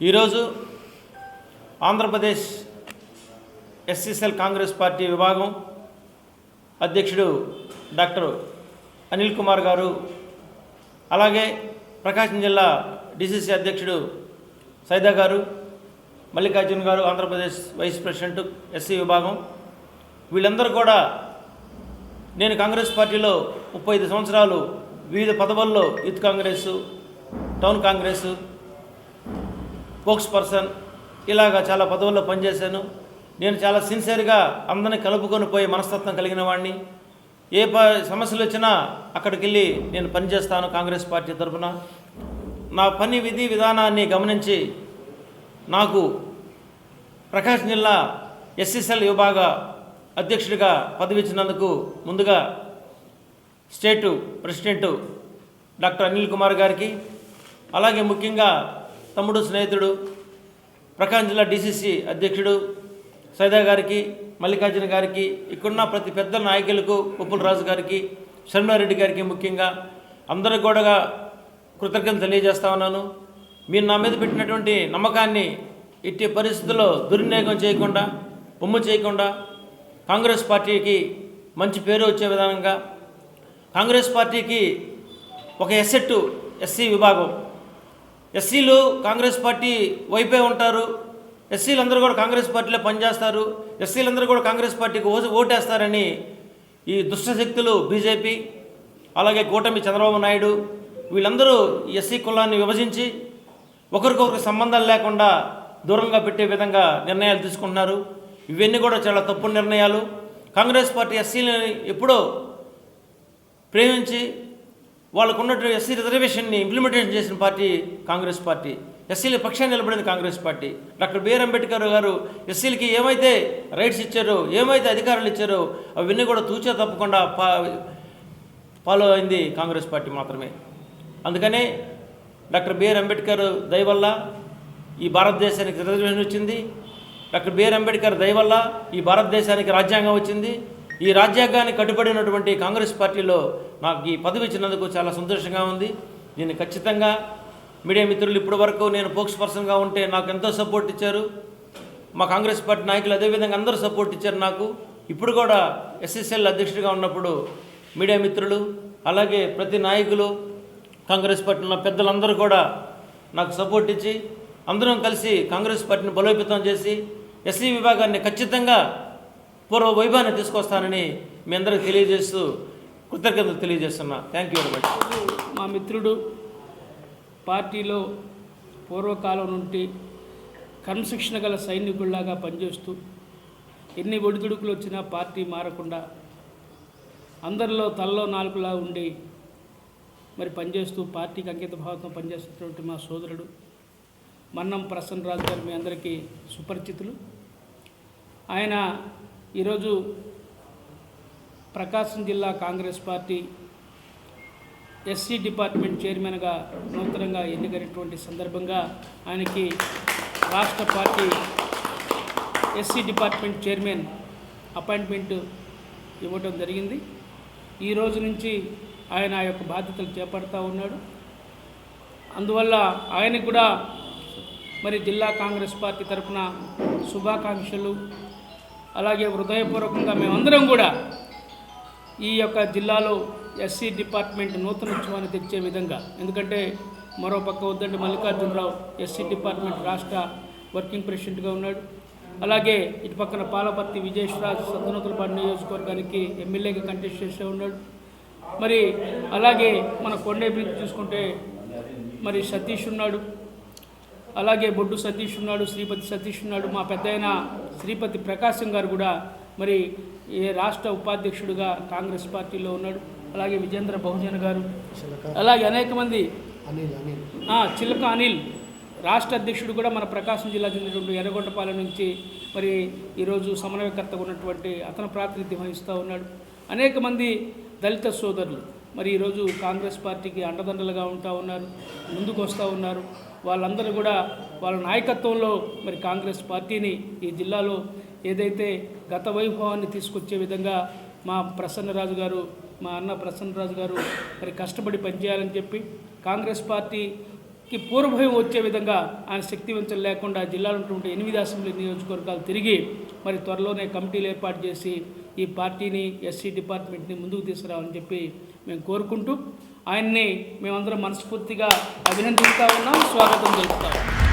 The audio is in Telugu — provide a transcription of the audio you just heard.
ఈరోజు ఆంధ్రప్రదేశ్ ఎస్సీసెల్ కాంగ్రెస్ పార్టీ విభాగం అధ్యక్షుడు డాక్టర్ అనిల్ కుమార్ గారు అలాగే ప్రకాశం జిల్లా డిసిసి అధ్యక్షుడు సైదా గారు మల్లికార్జున్ గారు ఆంధ్రప్రదేశ్ వైస్ ప్రెసిడెంట్ ఎస్సీ విభాగం. వీళ్ళందరూ కూడా నేను కాంగ్రెస్ పార్టీలో ముప్పై ఐదు సంవత్సరాలు వివిధ పదవుల్లో youth Congress town Congress spokesperson ఇలాగా చాలా పదవుల్లో పనిచేశాను. నేను చాలా సిన్సియర్గా అందరిని కలుపుకొని పోయే మనస్తత్వం కలిగిన వాడిని ఏ ప సమస్యలు వచ్చినా అక్కడికి వెళ్ళి నేను పనిచేస్తాను కాంగ్రెస్ పార్టీ తరఫున నా పని విధి విధానాన్ని గమనించి నాకు ప్రకాశం జిల్లా ఎస్ఎస్ఎల్ విభాగ అధ్యక్షుడిగా పదవి ఇచ్చినందుకు ముందుగా state president doctor Anil Kumar గారికి అలాగే ముఖ్యంగా తమ్ముడు స్నేహితుడు ప్రకాశం జిల్లా డిసిసి అధ్యక్షుడు సైదా గారికి మల్లికార్జున గారికి ఇక్కడున్న ప్రతి పెద్ద నాయకులకు ఉప్పుల రాజు గారికి శర్మారెడ్డి గారికి ముఖ్యంగా అందరికి కూడా కృతజ్ఞత తెలియజేస్తా ఉన్నాను. మీరు నా మీద పెట్టినటువంటి నమ్మకాన్ని ఇట్టి పరిస్థితుల్లో దుర్వినియోగం చేయకుండా బొమ్ము చేయకుండా కాంగ్రెస్ పార్టీకి మంచి పేరు వచ్చే విధానంగా కాంగ్రెస్ పార్టీకి ఒక ఎస్సెట్టు ఎస్సీ విభాగం ఎస్సీలు కాంగ్రెస్ పార్టీ వైపే ఉంటారు. ఎస్సీలు అందరూ కూడా కాంగ్రెస్ పార్టీలో పనిచేస్తారు. ఎస్సీలు అందరూ కూడా కాంగ్రెస్ పార్టీకి ఓ ఓటేస్తారని ఈ దుష్టశక్తులు బీజేపీ అలాగే కూటమి చంద్రబాబు నాయుడు వీళ్ళందరూ ఈ ఎస్సీ కులాన్ని విభజించి ఒకరికొకరికి సంబంధాలు లేకుండా దూరంగా పెట్టే విధంగా నిర్ణయాలు తీసుకుంటున్నారు. ఇవన్నీ కూడా చాలా తప్పు నిర్ణయాలు. కాంగ్రెస్ పార్టీ ఎస్సీలని ఎప్పుడో ప్రేమించి వాళ్ళకు ఉన్నటువంటి ఎస్సీ రిజర్వేషన్ని ఇంప్లిమెంటేషన్ చేసిన పార్టీ కాంగ్రెస్ పార్టీ. ఎస్సీల పక్షాన్ని నిలబడింది Congress party. Doctor BR Ambedkar గారు ఎస్సీలకి ఏమైతే రైట్స్ ఇచ్చారో ఏమైతే అధికారాలు ఇచ్చారో అవన్నీ కూడా తూచా తప్పకుండా పా ఫాలో అయింది కాంగ్రెస్ పార్టీ మాత్రమే. అందుకనే డాక్టర్ బిఆర్ అంబేద్కర్ దయవల్ల ఈ భారతదేశానికి రిజర్వేషన్ వచ్చింది. డాక్టర్ బిఆర్ అంబేద్కర్ దయ వల్ల ఈ భారతదేశానికి రాజ్యాంగం వచ్చింది. ఈ రాజ్యాంగానికి కట్టుబడినటువంటి కాంగ్రెస్ పార్టీలో నాకు ఈ పదవి ఇచ్చినందుకు చాలా సంతోషంగా ఉంది. నేను ఖచ్చితంగా మీడియా మిత్రులు ఇప్పటి వరకు నేను పోక్స్ పర్సన్గా ఉంటే నాకు ఎంతో సపోర్ట్ ఇచ్చారు. మా కాంగ్రెస్ పార్టీ నాయకులు అదేవిధంగా అందరూ సపోర్ట్ ఇచ్చారు నాకు. ఇప్పుడు కూడా ఎస్ఎస్ఎల్ అధ్యక్షుడిగా ఉన్నప్పుడు మీడియా మిత్రులు అలాగే ప్రతి నాయకులు కాంగ్రెస్ పార్టీ ఉన్న పెద్దలందరూ కూడా నాకు సపోర్ట్ ఇచ్చి అందరం కలిసి కాంగ్రెస్ పార్టీని బలోపేతం చేసి ఎస్సీ విభాగాన్ని ఖచ్చితంగా పూర్వ వైభవాన్ని తీసుకొస్తానని మీ అందరికి తెలియజేస్తూ కృతజ్ఞతలు తెలియజేస్తున్నా. థ్యాంక్ యూ వెరీ మచ్ మా మిత్రుడు పార్టీలో పూర్వకాలం నుండి క్రమశిక్షణ గల సైనికుల్లాగా పనిచేస్తూ ఎన్ని ఒడిదుడుకులు వచ్చినా పార్టీ మారకుండా అందరిలో తలలో నాలుగులా ఉండి మరి పనిచేస్తూ పార్టీకి అంకిత భావంతో పనిచేస్తున్నటువంటి మా సోదరుడు మన్నం ప్రసన్నరాజు గారు మీ అందరికీ సుపరిచితులు. ఆయన ఈరోజు ప్రకాశం జిల్లా కాంగ్రెస్ పార్టీ ఎస్సీ డిపార్ట్మెంట్ చైర్మన్గా నూతనంగా ఎన్నికైనటువంటి సందర్భంగా ఆయనకి రాష్ట్ర party SC department chairman appointment ఇవ్వటం జరిగింది. ఈ రోజు నుంచి ఆయన ఆ యొక్క బాధ్యతలు చేపడతా ఉన్నాడు. అందువల్ల ఆయనకు కూడా మరి జిల్లా కాంగ్రెస్ పార్టీ తరఫున శుభాకాంక్షలు అలాగే హృదయపూర్వకంగా మేమందరం కూడా ఈ యొక్క జిల్లాలో ఎస్సీ డిపార్ట్మెంట్ నూతనోత్సవాన్ని తెచ్చే విధంగా ఎందుకంటే మరో పక్క వద్దంటే మల్లికార్జునరావు ఎస్సీ డిపార్ట్మెంట్ రాష్ట్ర వర్కింగ్ ప్రెసిడెంట్గా ఉన్నాడు. అలాగే ఇటు పక్కన పాలపర్తి విజయేశ్వరరాజు సద్దనతులపాడు నియోజకవర్గానికి ఎమ్మెల్యేగా కంటెస్ట్ చేస్తూ ఉన్నాడు. మరి అలాగే మన కొండేపల్లి చూసుకుంటే మరి సతీష్ ఉన్నాడు. అలాగే బొడ్డు సతీష్ ఉన్నాడు శ్రీపతి సతీష్ ఉన్నాడు మా పెద్దయిన శ్రీపతి ప్రకాశం గారు కూడా మరి ఏ రాష్ట్ర ఉపాధ్యక్షుడిగా కాంగ్రెస్ పార్టీలో ఉన్నాడు. అలాగే విజేంద్ర బహుజన్ గారు. అలాగే అనేక మంది. చిలక అనిల్ రాష్ట్ర అధ్యక్షుడు కూడా మన ప్రకాశం జిల్లా చెందినటువంటి ఎర్రగొండపాలెం నుంచి మరి ఈరోజు సమన్వయకర్తగా ఉన్నటువంటి అతను ప్రాతినిధ్యం వహిస్తూ ఉన్నాడు. అనేక మంది దళిత సోదరులు మరి ఈరోజు కాంగ్రెస్ పార్టీకి అండదండలుగా ఉంటా ఉన్నారు ముందుకు వస్తూ ఉన్నారు. వాళ్ళందరూ కూడా వాళ్ళ నాయకత్వంలో మరి కాంగ్రెస్ పార్టీని ఈ జిల్లాలో ఏదైతే గత వైభవాన్ని తీసుకొచ్చే విధంగా మా ప్రసన్నరాజు గారు మా అన్న ప్రసన్నరాజు గారు మరి కష్టపడి పనిచేయాలని చెప్పి కాంగ్రెస్ పార్టీకి పూర్వభయం వచ్చే విధంగా ఆయన శక్తివంచం లేకుండా జిల్లాలో ఉన్నటువంటి ఎనిమిది అసెంబ్లీ నియోజకవర్గాలు తిరిగి మరి త్వరలోనే కమిటీలు ఏర్పాటు చేసి ఈ పార్టీని ఎస్సీ డిపార్ట్మెంట్ని ముందుకు తీసుకురావాలని చెప్పి మేము కోరుకుంటూ ఆయన్ని మేమందరం మనస్ఫూర్తిగా అభినందిస్తూ ఉన్నాం స్వాగతం తెలుపుతాం